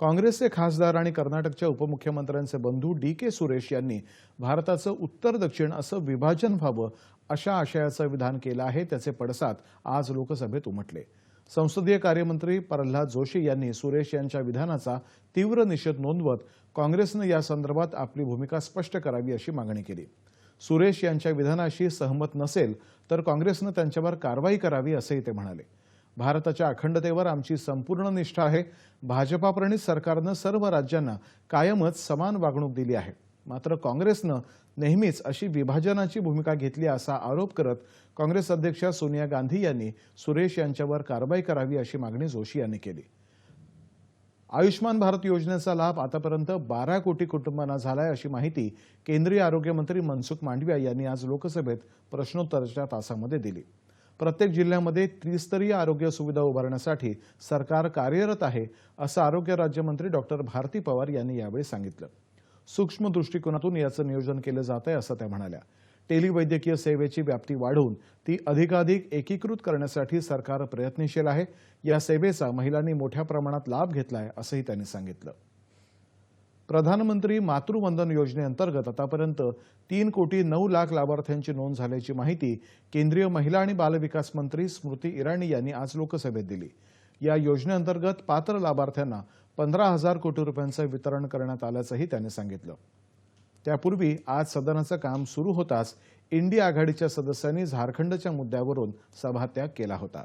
काँग्रेसचे खासदार आणि कर्नाटकच्या उपमुख्यमंत्र्यांचे बंधू डी के सुरेश यांनी भारताचं उत्तर दक्षिण असं विभाजन व्हावं अशा आशयाचं विधान केलं आहे त्याचे पडसाद आज लोकसभेत उमटले. संसदीय कार्यमंत्री प्रल्हाद जोशी यांनी सुरेश यांच्या विधानाचा तीव्र निषेध नोंदवत काँग्रेसनं या संदर्भात आपली भूमिका स्पष्ट करावी अशी मागणी केली. सुरेश यांच्या विधानाशी सहमत नसेल तर काँग्रेसनं त्यांच्यावर कारवाई करावी असंही ते म्हणाले. भारताच्या अखंडतेवर आमची संपूर्ण निष्ठा आहे. भाजपाप्रणित सरकारनं सर्व राज्यांना कायमच समान वागणूक दिली आहे. मात्र काँग्रेसनं नेहमीच अशी विभाजनाची भूमिका घेतली असा आरोप करत काँग्रेस अध्यक्ष सोनिया गांधी यांनी सुरेश यांच्यावर कारवाई करावी अशी मागणी जोशी यांनी केली. आयुष्मान भारत योजनेचा लाभ आतापर्यंत बारा कोटी कुटुंबांना झालाय अशी माहिती केंद्रीय आरोग्यमंत्री मनसुख मांडविया यांनी आज लोकसभेत प्रश्नोत्तराच्या तासामध्ये दिली. प्रत्येक जिल्ह्यामध्ये त्रिस्तरीय आरोग्य सुविधा उभारण्यासाठी सरकार कार्यरत आहे असं आरोग्य राज्यमंत्री डॉक्टर भारती पवार यांनी यावेळी सांगितलं. सूक्ष्म दृष्टिकोनातून याचं नियोजन केलं जात आहे असं त्या म्हणाल्या. टेलिवैद्यकीय सेवेची व्याप्ती वाढवून ती अधिकाधिक एकीकृत करण्यासाठी सरकार प्रयत्नशील आहे. या सेवेचा महिलांनी मोठ्या प्रमाणात लाभ घेतला आहे असंही त्यांनी सांगितलं. प्रधानमंत्री मातृवंदन योजनेअंतर्गत आतापर्यंत तीन कोटी नऊ लाख लाभार्थ्यांची नोंद झाल्याची माहिती केंद्रीय महिला आणि बालविकास मंत्री स्मृती इराणी यांनी आज लोकसभेत दिली. या योजनेअंतर्गत पात्र लाभार्थ्यांना पंधरा हजार कोटी रुपयांचं वितरण करण्यात आल्याचंही त्यांनी सांगितलं. त्यापूर्वी आज सदनाचं काम सुरू होताच इंडिया आघाडीच्या सदस्यांनी झारखंडच्या मुद्द्यावरून सभात्याग केला होता.